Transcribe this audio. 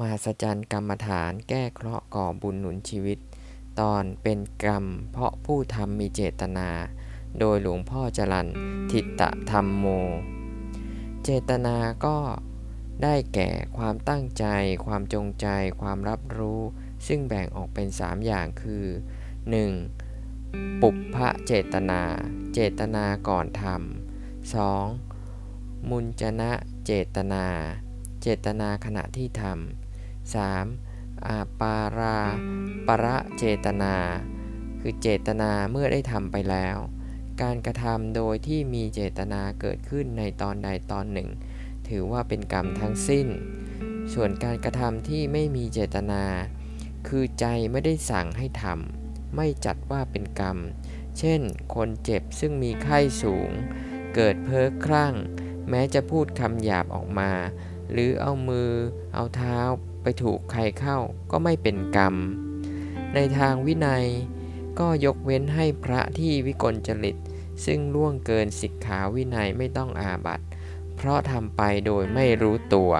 มหัศจรรย์กรรมฐานแก้เคราะห์ก่อบุญหนุนชีวิต ตอนเป็นกรรม เพราะผู้ทำมีเจตนา โดยหลวงพ่อจรันทิตะธรรมโม เจตนาก็ได้แก่ความตั้งใจ ความจงใจ ความรับรู้ ซึ่งแบ่งออกเป็น 3 อย่างคือ 1. ปุพพะเจตนา เจตนาก่อนทำ 2. มุญจนะเจตนา เจตนาขณะที่ทำ 3. อาปาราประเจตนา คือเจตนาเมื่อได้ทำไปแล้ว การกระทำโดยที่มีเจตนาเกิดขึ้นในตอนใดตอนหนึ่ง ถือว่าเป็นกรรมทั้งสิ้น ส่วนการกระทำที่ไม่มีเจตนา คือใจไม่ได้สั่งให้ทำไม่จัดว่าเป็นกรรม เช่น คนเจ็บซึ่งมีไข้สูง เกิดเพ้อคลั่ง แม้จะพูดคำหยาบออกมา หรือเอามือ เอาเท้า ไปถูกใครเข้าก็ไม่เป็นกรรม ในทางวินัยก็ยกเว้นให้พระที่วิกลจริต ซึ่งล่วงเกินสิกขาวินัยไม่ต้องอาบัติ เพราะทำไปโดยไม่รู้ตัว